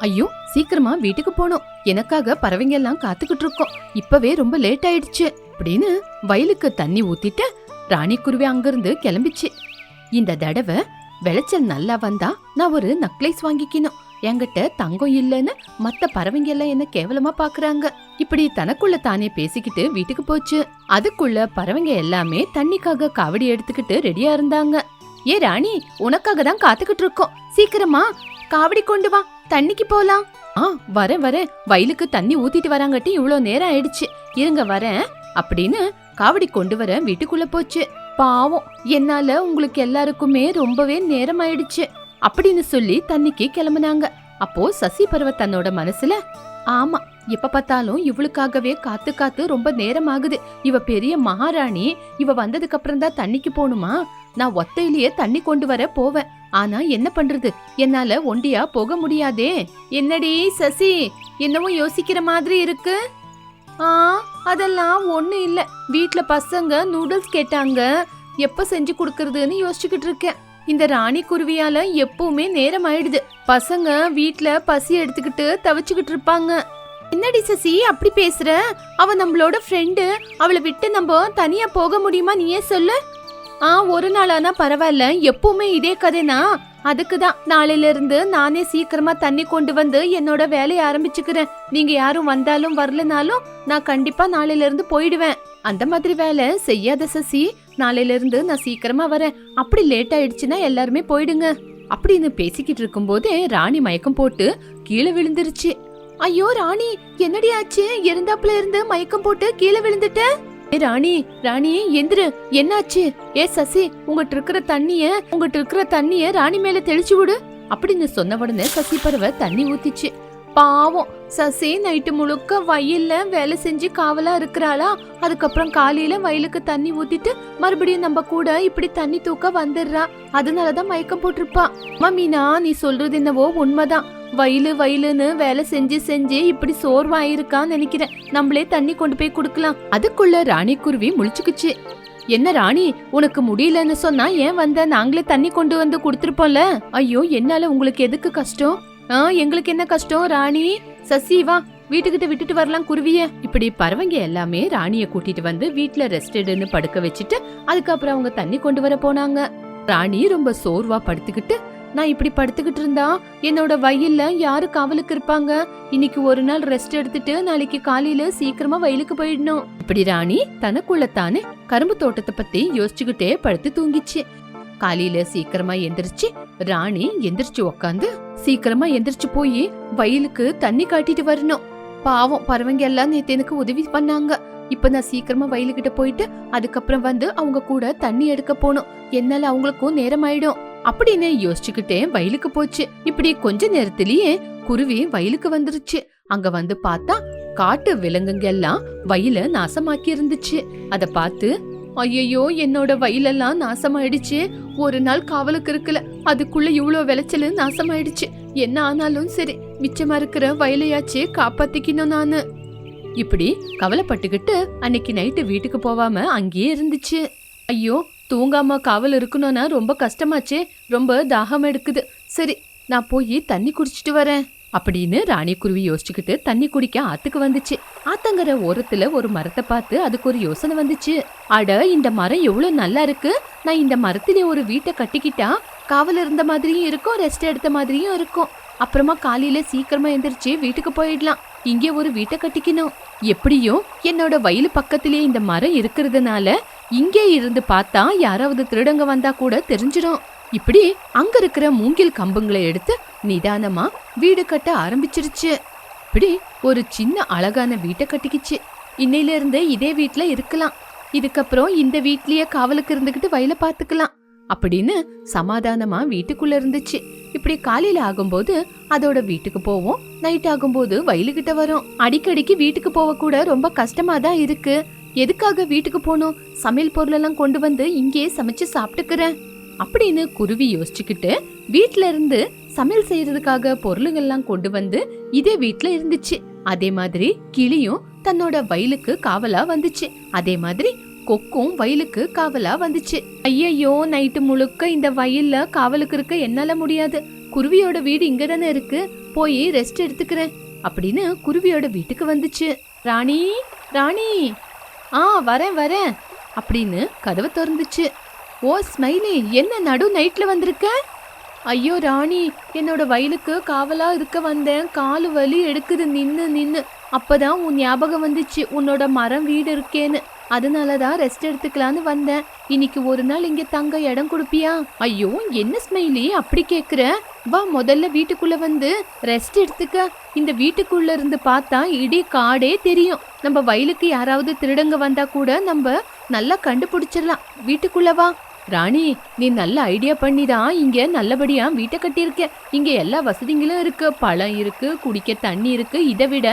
ஐயோ சீக்கிரமா வீட்டுக்கு போனோம் எனக்காக பறவைங்க எல்லாம் காத்துக்கிட்டு இருக்கோம். இப்பவே ரொம்ப லேட் ஆயிடுச்சு. அப்படின்னு வயலுக்கு தண்ணி ஊத்திட்டு ராணிக்குருவி அங்கிருந்து கிளம்பிச்சு. இந்த தடவை விளைச்சல் நல்லா வந்தா நான் ஒரு நக்லைஸ் வாங்கிக்கணும். என்கிட்ட தங்கம் இல்லைன்னு மத்த பறவைங்க எல்லாம் என்ன கேவலமா பாக்குறாங்க. இப்படி தனக்குள்ள தானே பேசிக்கிட்டு வீட்டுக்கு போச்சு. அதுக்குள்ள பறவைங்க எல்லாமே தண்ணிக்காக காவடி எடுத்துக்கிட்டு ரெடியா இருந்தாங்க. ஏ ராணி உனக்காக தான் காத்துக்கிட்டு இருக்கோம். சீக்கிரமா காவடி கொண்டு வா. தண்ணிக்கு போலாம். ஆ வரேன் வரேன். வயலுக்கு தண்ணி ஊத்திட்டு வராங்கட்டி இவ்வளோ நேரம் ஆயிடுச்சு. இருங்க வரேன். அப்படின்னு காவடி கொண்டு வர வீட்டுக்குள்ள போச்சு. பாவம் என்னால உங்களுக்கு எல்லாருக்குமே ரொம்பவே நேரம் ஆயிடுச்சு. அப்படின்னு சொல்லி தண்ணிக்கு கிளம்புனாங்க. அப்போ சசி பருவ தன்னோட மனசுல ஆமா எப்ப பார்த்தாலும் இவளுக்காகவே காத்து காத்து ரொம்ப நேரம் ஆகுது. இவ பெரிய மகாராணி. இவ வந்ததுக்கு அப்புறம் தான் தண்ணிக்கு போகணுமா நான் ஒத்தையிலேயே தண்ணி கொண்டு வர போவேன். ஆனா என்ன பண்றது? என்னால ஒண்டியா போக முடியாதே. என்னடி சசி என்னவோ யோசிக்கிற மாதிரி இருக்கு? ஆ அதெல்லாம் ஒண்ணு இல்ல. வீட்ல பசங்க நூடுல்ஸ் கேட்டாங்க. எப்ப செஞ்சு கொடுக்கறதுன்னு யோசிச்சுக்கிட்டு இருக்கேன். இந்த ராணி குருவியால எப்பவுமே நேரம் ஆயிடுது. பசங்க வீட்ல பசி எடுத்துக்கிட்டு தவிச்சுக்கிட்டு இருப்பாங்க. என்னடி சசி அப்படி பேசுற? அவ நம்மளோட ஃப்ரெண்டு அவளை விட்டு நம்ம தனியா போக முடியுமா நீயே சொல்லு. ஆ ஒரு நாளானா பரவாயில்ல. எப்பவுமே இதே கதைனா? அதுக்கு தான் நாளையில இருந்து நானே சீக்கிரமா தண்ணி கொண்டு வந்து என்னோட வேலையை ஆரம்பிச்சுக்கிறேன். நீங்க யாரும் வந்தாலும் வரலனாலும் நான் கண்டிப்பா நாளையில இருந்து போயிடுவேன். அந்த மாதிரி வேலை செய்யாத சசி. நாளையில இருந்து நான் சீக்கிரமா வரேன். அப்படி லேட் ஆயிடுச்சுன்னா எல்லாருமே போயிடுங்க. அப்படின்னு பேசிக்கிட்டு இருக்கும்போதே ராணி மயக்கம் போட்டு கீழே விழுந்துருச்சு. ஐயோ ராணி என்னடி ஆச்சு? இருந்தாப்புல இருந்து மயக்கம் போட்டு கீழே விழுந்துட்ட? ராணி ராணி எந்திரு. என்னாச்சு? ஏ சசி உங்ககிட்ட இருக்கிற தண்ணிய உங்ககிட்ட இருக்கிற தண்ணிய ராணி மேல தெளிச்சு விடு. அப்படின்னு சொன்ன உடனே சசி பறவை தண்ணி ஊத்திச்சு. பாவம் சசி நைட்டு முழுக்க வயல்ல வேலை செஞ்சு காவலா இருக்கிறாளா? அதுக்கப்புறம் காலையில வயலுக்கு தண்ணி ஊத்திட்டு மறுபடியும் நம்ம கூட இப்படி தண்ணி தூக்க வந்துடுறா. அதனாலதான் மயக்கம் போட்டிருப்பா. மம்மினா நீ சொல்றது என்னவோ உண்மைதான். வயலு வயலுன்னு வேலை செஞ்சு செஞ்சு இப்படி சோர்வாயிருக்கான்னு நினைக்கிறேன். நம்மளே தண்ணி கொண்டு போய் கொடுக்கலாம். அதுக்குள்ள ராணி குருவி முழிச்சுக்குச்சு. என்ன ராணி உனக்கு முடியலன்னு சொன்னா ஏன் வந்த? நாங்களே தண்ணி கொண்டு வந்து கொடுத்துருப்போம்ல. ஐயோ என்னால உங்களுக்கு எதுக்கு கஷ்டம்? ஆ எங்களுக்கு என்ன கஷ்டம்? ராணி சசி வா. வீட்டுக்கிட்ட விட்டுட்டு வரலாம் குருவிய. இப்படி பறவைங்க எல்லாமே ராணிய கூட்டிட்டு வந்து வீட்டுல ரெஸ்ட் எடுன்னு படுக்க வச்சுட்டு அதுக்கப்புறம் அவங்க தண்ணி கொண்டு வர போனாங்க. ராணி ரொம்ப சோர்வா படுத்துக்கிட்டு நான் இப்படி படுத்துக்கிட்டு இருந்தா என்னோட வயல்ல யாரு காவலுக்கு இருப்பாங்க? இன்னைக்கு ஒரு நாள் ரெஸ்ட் எடுத்துட்டு நாளைக்கு காலையில சீக்கிரமா வயலுக்கு போயிடணும். இப்படி ராணி தனக்குள்ள தானே கரும்பு தோட்டத்தை பத்தி யோசிச்சுக்கிட்டே படுத்து தூங்கிச்சு. காலையில சீக்கிரமா எந்திரிச்சு ராணி எந்திரிச்சு உக்காந்து சீக்கிரமா எந்திரிச்சு போய் வயலுக்கு தண்ணி காட்டிட்டு வரணும். பாவம் பறவைங்க எல்லாம் நேத்து எனக்கு உதவி பண்ணாங்க. இப்ப நான் சீக்கிரமா வயலுக்கிட்ட போயிட்டு அதுக்கப்புறம் வந்து அவங்க கூட தண்ணி எடுக்க போகணும் என்னால அவங்களுக்கும் நேரம் ஆயிடும் அப்படின்னு யோசிச்சுக்கிட்டே வயலுக்கு போச்சு. இப்படி கொஞ்ச நேரத்திலேயே குருவி வயலுக்கு வந்துருச்சு. அங்க வந்து பார்த்தா காட்டு விலங்குங்க எல்லாம் வயல நாசமாக்கி இருந்துச்சு. அத பார்த்து ஐயையோ என்னோட வயலெல்லாம் நாசமாயிடுச்சு. ஒரு நாள் காவலுக்கு இருக்கல அதுக்குள்ள இவ்வளோ விளைச்சல் நாசமாயிடுச்சு. என்ன ஆனாலும் சரி மிச்சமா இருக்கிற வயலையாச்சு காப்பாத்திக்கணும் நானு. இப்படி கவலைப்பட்டுக்கிட்டு அன்னைக்கு நைட்டு வீட்டுக்கு போவாம அங்கேயே இருந்துச்சு. ஐயோ தூங்காம காவல் இருக்கணும்னா ரொம்ப கஷ்டமாச்சே ரொம்ப தாகம் எடுக்குது. சரி நான் போய் தண்ணி குடிச்சிட்டு வரேன். அப்படின்னு ராணிக்குருவி யோசிச்சுக்கிட்டு தண்ணி குடிக்க ஆத்துக்கு வந்துச்சு. ஆத்தங்கர ஓரத்துல ஒரு மரத்தை பார்த்து அதுக்கு ஒரு யோசனை வந்துச்சு. அட இந்த மரம் எவ்வளவு நல்லா இருக்கு. நான் இந்த மரத்திலே ஒரு வீட்டை கட்டிக்கிட்டா காவல் இருந்த மாதிரியும் இருக்கும் ரெஸ்ட் எடுத்த மாதிரியும் இருக்கும். அப்புறமா காலையில சீக்கிரமா எந்திரிச்சு வீட்டுக்கு போயிடலாம். இங்கே ஒரு வீட்டை கட்டிக்கணும். எப்படியும் என்னோட வயல் பக்கத்திலே இந்த மரம் இருக்கிறதுனால இங்கே இருந்து பார்த்தா யாராவது திருடங்க வந்தா கூட தெரிஞ்சிடும் இப்படி அங்க இருக்கிற மூங்கில் கம்புங்களை எடுத்து நிதானமா வீடு கட்ட ஆரம்பிச்சிருச்சு. இப்படி ஒரு சின்ன அழகான வீட்டை கட்டிக்கிச்சு. இன்னையில இருந்து இதே வீட்டுல இருக்கலாம். இதுக்கப்புறம் இந்த வீட்லயே காவலுக்கு இருந்துகிட்டு வயல பாத்துக்கலாம் அப்படின்னு சமாதானமா வீட்டுக்குள்ள இருந்துச்சு. இப்படி காலையில ஆகும்போது அதோட வீட்டுக்கு போவோம். நைட் ஆகும்போது வயலுகிட்ட வரும். அடிக்கடிக்கு வீட்டுக்கு போக கூட ரொம்ப கஷ்டமா தான் இருக்கு. எதுக்காக வீட்டுக்கு போகணும் சமையல் பொருளெல்லாம் கொண்டு வந்து இங்கேயே சமைச்சு சாப்பிட்டுக்கிறேன். அப்படின்னு குருவி யோசிச்சுக்கிட்டு வீட்ல இருந்து சமையல் செய்யறதுக்காக பொருளுங்கள்லாம் கொண்டு வந்து இதே வீட்ல இருந்துச்சு. அதே மாதிரி கிளியும் தன்னோட வயலுக்கு காவலா வந்துச்சு. அதே மாதிரி கொக்கும் வயலுக்கு காவலா வந்துச்சு. ஐயையோ நைட்டு முழுக்க இந்த வயல்ல காவலுக்கு இருக்க என்னால முடியாது. குருவியோட வீடு இங்க தானே இருக்கு. போய் ரெஸ்ட் எடுத்துக்கிறேன். அப்படின்னு குருவியோட வீட்டுக்கு வந்துச்சு. ராணி ராணி. ஆ வரேன் வரேன். அப்படின்னு கதவை திறந்துச்சு. ஓ ஸ்மைலி என்ன நடு நைட்ல வந்திருக்க? ஐயோ ராணி என்னோட வயலுக்கு காவலா இருக்க வந்தேன். காலு வலி எடுக்குது நின்னு நின்னு. அப்பதான் உன் ஞாபகம் வந்துச்சு உன்னோட மரம் வீடு இருக்கேன்னு. அதனால தான் ரெஸ்ட் எடுத்துக்கலான்னு வந்தேன். இன்னைக்கு ஒரு நாள் இங்கே தங்க இடம் கொடுப்பியா? ஐயோ என்ன ஸ்மைலி அப்படி கேட்குற வா முதல்ல வீட்டுக்குள்ள வந்து ரெஸ்ட் எடுத்துக்க. இந்த வீட்டுக்குள்ள இருந்து பார்த்தா இடி காடே தெரியும். நம்ம வயலுக்கு யாராவது திருடங்க வந்தா கூட நம்ம நல்லா கண்டுபிடிச்சிடலாம். வீட்டுக்குள்ள வா. ராணி நீ நல்ல ஐடியா பண்ணி தான் இங்க நல்லபடியா வீட்டை கட்டியிருக்க. இங்க எல்லா வசதிங்களும் இருக்கு. பழம் இருக்கு குடிக்க தண்ணி இருக்கு. இதை விட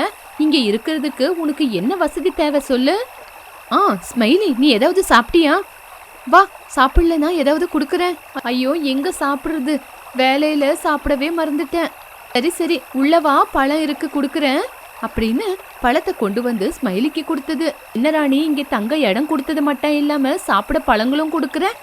இங்க இருக்கிறதுக்கு உனக்கு என்ன வசதி தேவை சொல்லு? ஆ ஸ்மைலி நீ ஏதாவது சாப்பிட்டியா? வா சாப்பிடலனா ஏதாவது கொடுக்குறேன். ஐயோ எங்க சாப்பிடுறது? வேலையில சாப்பிடவே மறந்துட்டேன். சரி சரி உள்ளவா பழம் இருக்கு கொடுக்குறேன். அப்படின்னு பழத்தை கொண்டு வந்து ஸ்மைலிக்கு கொடுத்தது. என்ன ராணி இங்க தங்க இடம் கொடுத்தது மட்டும் இல்லாம சாப்பிட பழங்களும் கொடுக்குறேன்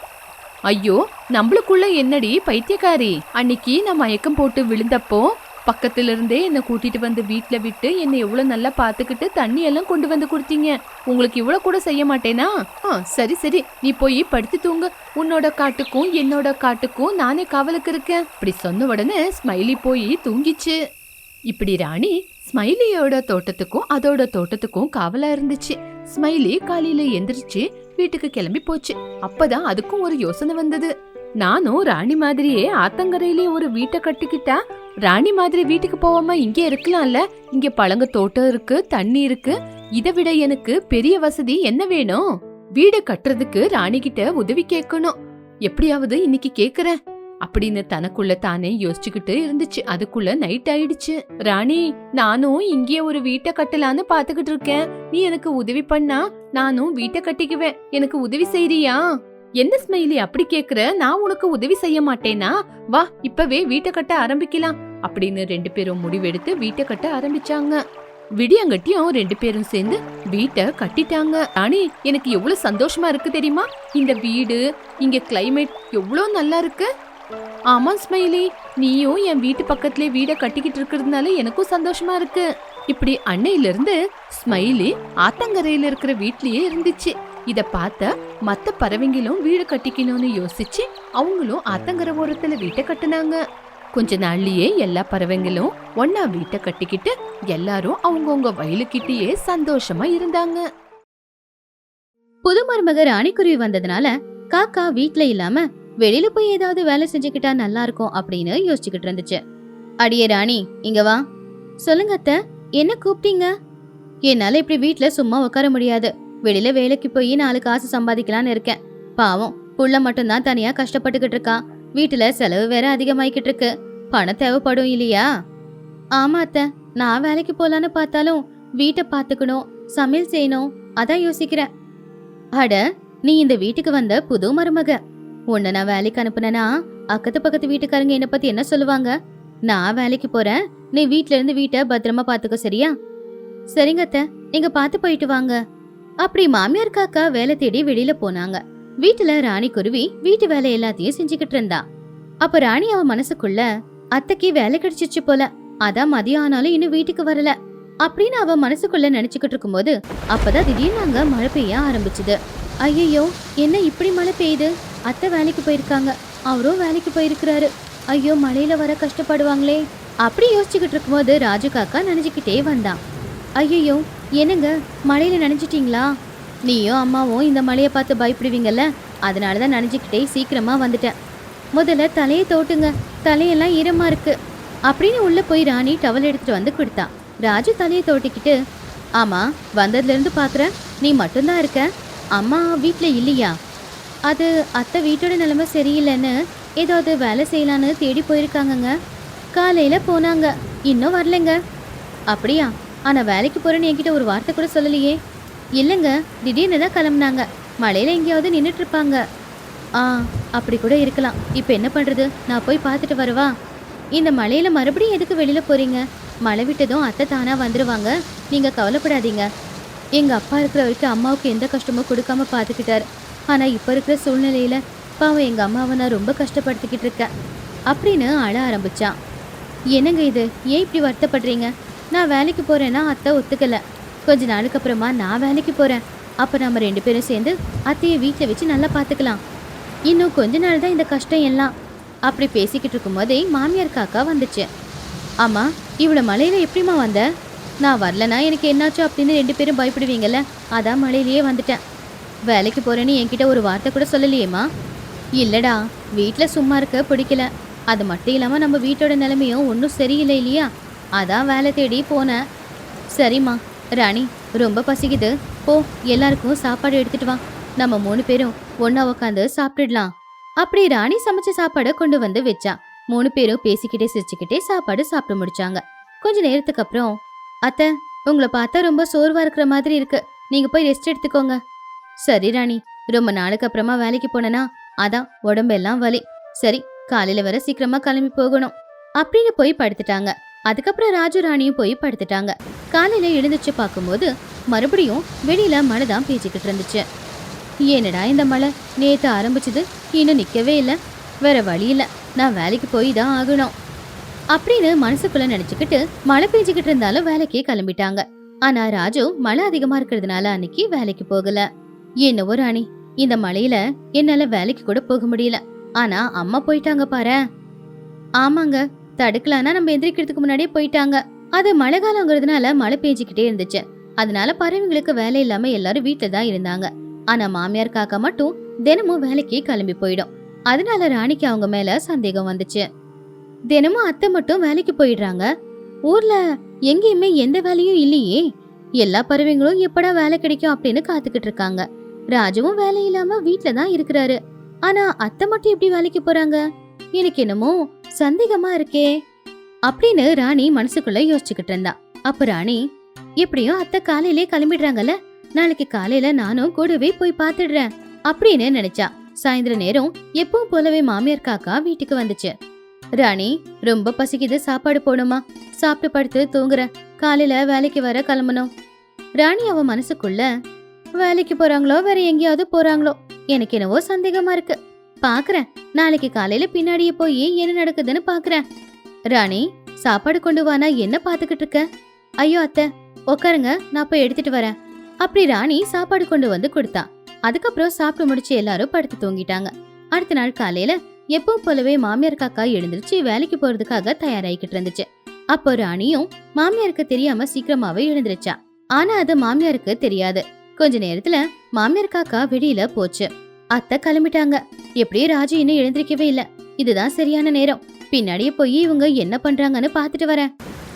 ஐயோ நம்மளுக்குள்ள என்னடி பைத்தியக்காரி? அன்னைக்கு நான் மயக்கம் போட்டு விழுந்தப்போ பக்கத்துல இருந்தே என்னை கூட்டிட்டு வந்து வீட்டில் விட்டு என்னை எவ்வளவு நல்லா பாத்துக்கிட்டு தண்ணி எல்லாம் கொண்டு வந்து கொடுத்தீங்க. உங்களுக்கு இவ்வளவு கூட செய்ய மாட்டேனா? ஆ சரி சரி. நீ போய் படுத்து தூங்க. உன்னோட காட்டுக்கும் என்னோட காட்டுக்கும் நானே காவலுக்கு இருக்கேன். இப்படி சொன்ன உடனே ஸ்மைலி போய் தூங்கிச்சு. இப்படி ராணி ஸ்மைலியோட தோட்டத்துக்கும் அதோட தோட்டத்துக்கும் காவலா இருந்துச்சு. ஸ்மைலி காலையில எந்திரிச்சு வீட்டுக்கு கிளம்பி போச்சு. அப்பதான் அதுக்கும் ஒரு யோசனை வந்தது. நானும் ராணி மாதிரியே ஆத்தங்கரையிலே ஒரு வீட்டை கட்டிக்கிட்டா ராணி மாதிரி வீட்டுக்கு போகாம இங்கே இருக்கலாம்ல? இங்க பழங்க தோட்டம் இருக்கு தண்ணி இருக்கு. இதை விட எனக்கு பெரிய வசதி என்ன வேணும்? வீடு கட்டுறதுக்கு ராணி கிட்ட உதவி கேட்கணும். எப்படியாவது இன்னைக்கு கேக்குறேன். அப்படின்னு தனக்குள்ள தானே யோசிச்சுக்கிட்டு இருந்துச்சு. அதுக்குள்ள நைட் ஆயிடுச்சு. ராணி நானும் இங்கே ஒரு வீட்டை கட்டலான்னு பாத்துக்கிட்டு இருக்கேன். நீ எனக்கு உதவி பண்ணா நானும் வீட்டை கட்டிக்குவேன். எனக்கு உதவி செய்றியா? என்ன ஸ்மைலி அப்படி கேக்குற? நான் உனக்கு உதவி செய்ய மாட்டேனா? வா இப்பவே வீட்டை கட்ட ஆரம்பிக்கலாம். அப்படின்னு ரெண்டு பேரும் முடிவெடுத்து வீட்டை கட்ட ஆரம்பிச்சாங்க. விடியங்கட்டியும் ரெண்டு பேரும் சேர்ந்து வீட்டை கட்டிட்டாங்க. ராணி எனக்கு எவ்வளவு சந்தோஷமா இருக்கு தெரியுமா? இந்த வீடு இங்க கிளைமேட் எவ்வளவு நல்லா இருக்கு? ஆமாம் ஸ்மைலி நீயும் என் வீட்டு பக்கத்துலேயே வீடை கட்டிக்கிட்டு இருக்கிறதுனால எனக்கும் சந்தோஷமா இருக்கு. இப்படி அன்னையில இருந்து ஸ்மைலி ஆத்தங்கரையில இருக்கிற வீட்லயே இருந்துச்சு. இத பார்த்த மத்த பறவைங்களும் வீடு கட்டிக்கணும்னு யோசிச்சு அவங்களும் ஆத்தங்கரை ஓரத்துல வீட்டை கட்டினாங்க. கொஞ்ச நாள்லயே எல்லா பறவைங்களும் ஒன்னா வீட்டை கட்டிக்கிட்டு எல்லாரும் அவங்கவுங்க வயலுக்கிட்டேயே சந்தோஷமா இருந்தாங்க. புது மருமக ராணிக்குருவி வந்ததுனால காக்கா வீட்ல இல்லாம வெளியில போய் ஏதாவது வேலை செஞ்சுக்கிட்டா நல்லா இருக்கும் அப்படின்னு யோசிச்சுக்கிட்டு இருந்துச்சு. அடியே ராணி இங்க வா. சொல்லுங்க அத்தை என்ன கூப்பிட்டீங்க? என்னால இப்படி வீட்டுல சும்மா உட்கார முடியாது. வெளியில வேலைக்கு போய் நாலு காசு சம்பாதிக்கலாம்னு இருக்கேன். பாவம் புள்ள மட்டும்தான் தனியா கஷ்டப்பட்டுக்கிட்டு இருக்கான் வீட்டுல செலவு வேற அதிகமாயிக்கிட்டு இருக்கு. பணம் தேவைப்படும் இல்லையா? ஆமா அத்தை நான் வேலைக்கு போலான்னு பார்த்தாலும் வீட்டை பார்த்துக்கணும் சமையல் செய்யணும் அதான் யோசிக்கிறேன். அட நீ இந்த வீட்டுக்கு வந்த புது மருமக. உன்னை நான் வேலைக்கு அனுப்புனேன்னா அக்கத்து பக்கத்து வீட்டுக்காரங்க என்ன பத்தி என்ன சொல்லுவாங்க? நான் வேலைக்கு போறேன். நீ வீட்ல இருந்து வீட்டை பத்திரமா பாத்துக்க சரியா? சரிங்க அத்தை. நீங்க பார்த்து போயிட்டு வாங்க. அப்படி மாமியார் காக்கா வேலை தேடி வெளியில போனாங்க. வீட்டுல ராணி குருவி வீட்டு வேலை எல்லாத்தையும் செஞ்சுக்கிட்டு இருந்தா. அப்ப ராணி அவ மனசுக்குள்ள அத்தைக்கு வேலை கிடைச்சிச்சு போல. அதான் மதியம் ஆனாலும் இன்னும் வீட்டுக்கு வரல. அப்படின்னு அவ மனசுக்குள்ள நினைச்சுக்கிட்டு இருக்கும்போது அப்பதான் திடீர்னு அங்க மழை பெய்ய ஆரம்பிச்சுது. ஐயோ என்ன இப்படி மழை பெய்யுது? அத்தை வேலைக்கு போயிருக்காங்க. அவரும் வேலைக்கு போயிருக்கிறாரு. ஐயோ மழையில வர கஷ்டப்படுவாங்களே. அப்படி யோசிச்சுக்கிட்டு இருக்கும்போது ராஜு காக்கா நினைச்சுக்கிட்டே வந்தான். ஐயோ என்னங்க? மழையில நினைச்சிட்டீங்களா நீயும் அம்மாவும் இந்த மழையை பார்த்து பயப்படுவீங்கல்ல? அதனால தான் நினைச்சுக்கிட்டே சீக்கிரமாக வந்துட்டேன். முதல்ல தலையை தோட்டுங்க. தலையெல்லாம் ஈரமாக இருக்குது அப்படின்னு உள்ளே போய் ராணி டவல் எடுத்துகிட்டு வந்து கொடுத்தா. ராஜு தலையை தோட்டிக்கிட்டு ஆமாம் வந்ததுலேருந்து பார்க்குறேன் நீ மட்டும்தான் இருக்க. அம்மா வீட்டில் இல்லையா? அது அத்தை வீட்டோட நிலைமை சரியில்லைன்னு ஏதாவது வேலை செய்யலான்னு தேடி போயிருக்காங்கங்க. காலையில் போனாங்க. இன்னும் வரலைங்க. அப்படியா? ஆனால் வேலைக்கு போகிறேன்னு என்கிட்ட ஒரு வார்த்தை கூட சொல்லலையே. இல்லைங்க. திடீர்னு தான் கிளம்புனாங்க. மழையில் எங்கேயாவது நின்றுட்டுருப்பாங்க ஆ அப்படி கூட இருக்கலாம். இப்போ என்ன பண்ணுறது நான் போய் பார்த்துட்டு வரவா? இந்த மழையில் மறுபடியும் எதுக்கு வெளியில் போகிறீங்க மழை விட்டதும் அத்தை தானா வந்துடுவாங்க நீங்கள் கவலைப்படாதீங்க. எங்கள் அப்பா இருக்கிற வரைக்கும் அம்மாவுக்கு எந்த கஷ்டமும் கொடுக்காம பார்த்துக்கிட்டார். ஆனால் இப்போ இருக்கிற சூழ்நிலையில் பாவம் எங்கள் அம்மாவை நான் ரொம்ப கஷ்டப்படுத்திக்கிட்டு இருக்கேன். அப்படின்னு அழ ஆரம்பிச்சான் என்னங்க இது? ஏன் இப்படி வருத்தப்படுறீங்க? நான் வேலைக்கு போகிறேன்னா அத்தை ஒத்துக்கல. கொஞ்ச நாளுக்கு அப்புறமா நான் வேலைக்கு போகிறேன் அப்போ நம்ம ரெண்டு பேரும் சேர்ந்து அத்தையை வீட்டில் வச்சு நல்லா பார்த்துக்கலாம் இன்னும் கொஞ்ச நாள் தான் இந்த கஷ்டம் எல்லாம். அப்படி பேசிக்கிட்டு இருக்கும்போதே மாமியார் காக்கா வந்துச்சு. ஆமாம் இவ்வளோ மலையில் எப்படிம்மா வந்த? நான் வரலனா எனக்கு என்னாச்சோ அப்படின்னு ரெண்டு பேரும் பயப்படுவீங்கள்ல அதான் மழையிலேயே வந்துட்டேன். வேலைக்கு போகிறேன்னு என்கிட்ட ஒரு வார்த்தை கூட சொல்லலையேம்மா. இல்லைடா வீட்டில் சும்மா இருக்க பிடிக்கல. அது மட்டும் இல்லாமல் நம்ம வீட்டோட நிலைமையும் ஒன்றும் சரியில்லை இல்லையா? அதான் வேலை தேடி போனேன் சரிம்மா ராணி ரொம்ப பசிக்குது. போ எல்லாருக்கும் சாப்பாடு எடுத்துட்டு வா. நம்ம மூணு பேரும் ஒன்றா உட்காந்து சாப்பிட்டுடலாம். அப்படி ராணி சமைச்ச சாப்பாடை கொண்டு வந்து வச்சா. மூணு பேரும் பேசிக்கிட்டே சிரிச்சுக்கிட்டே சாப்பாடு சாப்பிட்டு முடிச்சாங்க. கொஞ்ச நேரத்துக்கு அப்புறம் அத்தை உங்களை பார்த்தா ரொம்ப சோர்வா இருக்கிற மாதிரி இருக்கு. நீங்க போய் ரெஸ்ட் எடுத்துக்கோங்க. சரி ராணி. ரொம்ப நாளுக்கு அப்புறமா வேலைக்கு போனனா? அதான் உடம்பெல்லாம் வலி. சரி காலையில வர சீக்கிரமா கிளம்பி போகணும். அப்படின்னு போய் படுத்துட்டாங்க. அதுக்கப்புறம் ராஜு ராணியும் போய் படுத்துட்டாங்க. காலையில எழுந்துச்சு பார்க்கும்போது மறுபடியும் வெளியில மழை தான் பேச்சுக்கிட்டு இருந்துச்சு. என்னடா இந்த மழை? நேத்து ஆரம்பிச்சது இன்னும் நிக்கவே இல்லை. வேற வழி இல்லை. நான் வேலைக்கு போய் தான் ஆகணும். அப்படின்னு மனசுக்குள்ள நினைச்சுக்கிட்டு மழை பெஞ்சுக்கிட்டு இருந்தாலும் வேலைக்கே கிளம்பிட்டாங்க. ஆனா ராஜு மழை அதிகமா இருக்கிறதுனால அன்னைக்கு வேலைக்கு போகல. என்னவோ ராணி இந்த மழையில என்னால வேலைக்கு கூட போக முடியல. ஆனா அம்மா போயிட்டாங்க பாரு. ஆமாங்க தடுக்கலான்னா நம்ம எந்திரிக்கிறதுக்கு முன்னாடியே போயிட்டாங்க. அது மழை காலங்கிறதுனால மழை பெஞ்சிக்கிட்டே இருந்துச்சு. அதனால பறவைங்களுக்கு வேலை இல்லாம எல்லாரும் வீட்டுல தான் இருந்தாங்க. ஆனா மாமியார் காக்கா மட்டும் தினமும் வேலைக்கு கிளம்பி போயிடும். அதனால ராணிக்கு அவங்க மேல சந்தேகம் வந்துச்சு. தினமும் அத்தை மட்டும் வேலைக்கு போயிடுறாங்க. ஊர்ல எங்கேயுமே எந்த வேலையும் இல்லையே. எல்லா பறவைங்களும் எப்படா வேலை கிடைக்கும் அப்படின்னு காத்துக்கிட்டு இருக்காங்க. ராஜுவும் வேலை இல்லாம வீட்ல தான் இருக்கிறாரு. ஆனா அத்தை மட்டும் எப்படி வேலைக்கு போறாங்க? எனக்கு என்னமோ சந்தேகமா இருக்கே. அப்படின்னு ராணி மனசுக்குள்ள யோசிச்சுக்கிட்டு இருந்தா. அப்ப ராணி எப்படியும் அத்தை காலையிலே கிளம்பிடுறாங்கல்ல? நாளைக்கு காலையில நானும் கூடவே போய் பாத்துடுறேன் அப்படின்னு நினைச்சா. சாயந்தர நேரம் எப்பவும் போலவே மாமியார் காக்கா வீட்டுக்கு வந்துச்சு. ராணி ரொம்ப பசிக்குது சாப்பாடு போடுமா சாப்பிட்டு படுத்து தூங்குற காலையில வேலைக்கு வர கிளம்பணும். ராணி அவ மனசுக்குள்ள வேலைக்கு போறாங்களோ வேற எங்கேயாவது போறாங்களோ? எனக்கு என்னவோ சந்தேகமா இருக்கு. பாக்குறேன். நாளைக்கு காலையில பின்னாடியே போய் என்ன நடக்குதுன்னு பாக்குறேன். ராணி சாப்பாடு கொண்டு வானா? என்ன பாத்துக்கிட்டு இருக்க? ஐயோ அத்தை உக்காருங்க. நான் போய் எடுத்துட்டு வரேன். அப்படி ராணி சாப்பாடு கொண்டு வந்து கொடுத்தா. அதுக்கப்புறம் சாப்பிட்டு முடிச்சு எல்லாரும் படுத்து தூங்கிட்டாங்க. அடுத்த நாள் காலையில எப்பவும் போலவே மாமியார் காக்கா எழுந்திருச்சு வேலைக்கு போறதுக்காக தயாராகிக்கிட்டு இருந்துச்சு. அப்போ ராணியும் மாமியாருக்கு தெரியாம சீக்கிரமாவே எழுந்திருச்சா? ஆனா அது மாமியாருக்கு தெரியாது. கொஞ்ச நேரத்துல மாமியார் காக்கா வெளியில போச்சு. அத்தை கிளம்பிட்டாங்க. எப்படியும் ராஜு இன்னும் எழுந்திருக்கவே இல்ல. இதுதான் சரியான நேரம். பின்னாடியே போய் இவங்க என்ன பண்றாங்கன்னு பாத்துட்டு வரேன்.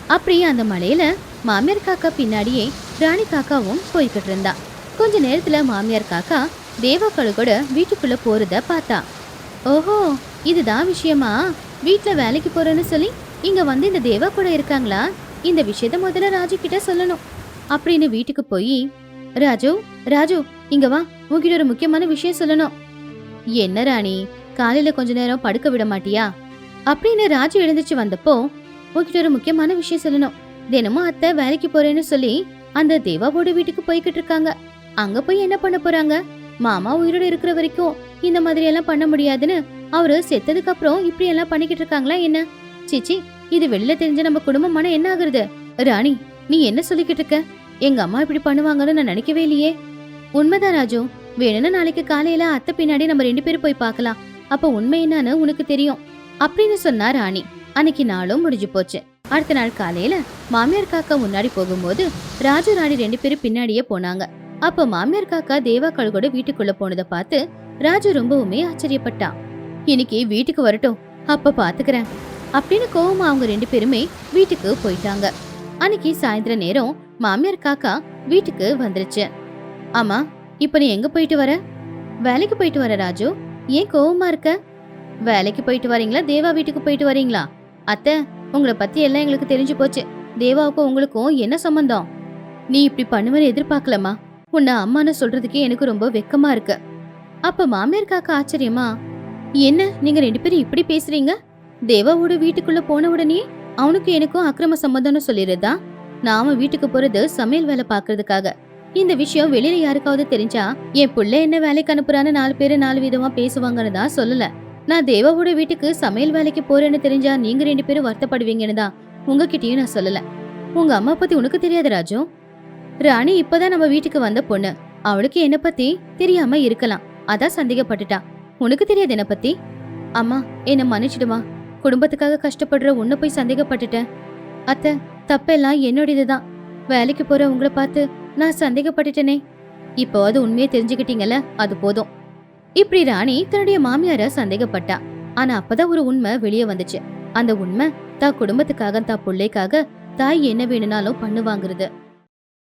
அப்படியே அந்த மலையில மாமியார் காக்கா பின்னாடியே ராணி காக்காவும் போய்கிட்டு இருந்தா. கொஞ்ச நேரத்துல மாமியார் காக்கா தேவாக்களு கூட வீட்டுக்குள்ள போறத பார்த்தா. ஓஹோ இதுதான் விஷயமா? வீட்டுல வேலைக்கு போறேன்னு சொல்லி இங்க வந்து இந்த தேவா கூட இருக்காங்களா? இந்த விஷயத்த முதல்ல ராஜு கிட்ட சொல்லணும். அப்படின்னு வீட்டுக்கு போய் ராஜு ராஜு இங்க வா. உன்கிட்ட ஒரு முக்கியமான விஷயம் சொல்லணும். என்ன ராணி காலையில கொஞ்ச நேரம் படுக்க விட மாட்டியா? அப்படின்னு ராஜு எழுந்துச்சு வந்தப்போ உன்கிட்ட ஒரு முக்கியமான விஷயம் சொல்லணும். தினமும் அத்தை வேலைக்கு போறேன்னு சொல்லி அந்த தேவாவோட வீட்டுக்கு போய்கிட்டு இருக்காங்க. அங்க போய் என்ன பண்ண போறாங்க? மாமா உயிரோட இருக்கிற வரைக்கும் இந்த மாதிரி எல்லாம் பண்ண முடியாதுன்னு அவரு செத்ததுக்கு அப்புறம் இப்படி எல்லாம் பண்ணிக்கிட்டு இருக்காங்களா என்ன? சிச்சி இது வெளில தெரிஞ்ச நம்ம குடும்பமான என்ன ஆகுறது? ராணி நீ என்ன சொல்லிக்கிட்டு இருக்க? எங்க அம்மா இப்படி பண்ணுவாங்கன்னு நான் நினைக்கவே இல்லையே. உண்மைதான் ராஜு. வேணும்னா நாளைக்கு காலையில அத்தை பின்னாடி நம்ம ரெண்டு பேரும் போய் பார்க்கலாம். அப்ப உண்மை என்னன்னு உனக்கு தெரியும். அப்படின்னு சொன்னா ராணி. அன்னைக்கு நாளும் முடிஞ்சு போச்சு. அடுத்த நாள் காலையில மாமியார் காக்கா முன்னாடி போகும்போது ராஜு ராணி ரெண்டு பேரும் பின்னாடியே போனாங்க. அப்ப மாமியார் காக்கா தேவா கழுகோட வீட்டுக்குள்ள போனதை பார்த்து ராஜு ரொம்பவுமே ஆச்சரியப்பட்டான் இன்னைக்கு வீட்டுக்கு வரட்டும். அப்ப பாத்துக்கிறேன். அப்படின்னு கோவமா அவங்க ரெண்டு பேருமே வீட்டுக்கு போயிட்டாங்க. அன்னைக்கு சாயந்தர நேரம் மாமியார் காக்கா வீட்டுக்கு வந்துருச்சு. ஆமா இப்ப நீ எங்க போயிட்டு வர? வேலைக்கு போயிட்டு வர ராஜு. ஏன் கோவமா இருக்க? வேலைக்கு போயிட்டு வரீங்களா? தேவா வீட்டுக்கு போயிட்டு வரீங்களா? அத்தை உங்களை பத்தி எல்லாம் எங்களுக்கு தெரிஞ்சு போச்சு. தேவாவுக்கும் உங்களுக்கும் என்ன சம்பந்தம்? நீ இப்படி பண்ணுவேன்னு எதிர்பார்க்கலமா உன்னை அம்மான்னு சொல்றதுக்கே எனக்கு ரொம்ப வெக்கமா இருக்கு. அப்ப மாமியார் காக்கா ஆச்சரியமா? என்ன? நீங்க ரெண்டு பேரும் இப்படி பேசுறீங்க? தேவாவோட வீட்டுக்குள்ள போன உடனே அவனுக்கு எனக்கும் அக்கிரம சம்பந்தம்னு சொல்லிடுறதா? நாம வீட்டுக்கு போறது சமையல் வேலை பாக்குறதுக்காக இந்த விஷயம் வெளியில யாருக்காவது தெரிஞ்சா என் புள்ள என்ன வேலைக்கு அனுப்புறான்னு நாலு பேரு நாலு விதமா பேசுவாங்கன்னு தான் சொல்லல. நான் தேவாவோட வீட்டுக்கு சமையல் வேலைக்கு போறேன்னு தெரிஞ்சா நீங்க ரெண்டு பேரும் வருத்தப்படுவீங்கன்னு தான் உங்ககிட்டயும் நான் சொல்லல. உங்க அம்மா பத்தி உனக்கு தெரியாது ராஜு? ராணி இப்பதான் நம்ம வீட்டுக்கு வந்த பொண்ணு. அவளுக்கு என்ன பத்தி தெரியாம இருக்கலாம். அதான் சந்தேகப்பட்டுட்டா. உனக்கு தெரியாது என்ன பத்தி? அம்மா என்ன மன்னிச்சிடுமா? குடும்பத்துக்காக கஷ்டப்படுற உன்னை போய் சந்தேகப்பட்டுட்டேன். அத்தை தப்பெல்லாம் என்னோடதுதான். வேலைக்கு போற உங்களை பார்த்து நான் சந்தேகப்பட்டுட்டேனே. இப்போ அது உண்மையை தெரிஞ்சுக்கிட்டீங்கல்ல அது போதும். இப்படி ராணி தன்னுடைய மாமியார சந்தேகப்பட்டா. ஆனா அப்பதான் ஒரு உண்மை வெளியே வந்துச்சு. அந்த உண்மை தா குடும்பத்துக்காக தா பிள்ளைக்காக தாய் என்ன வேணும்னாலும் பண்ணுவாங்கிறது.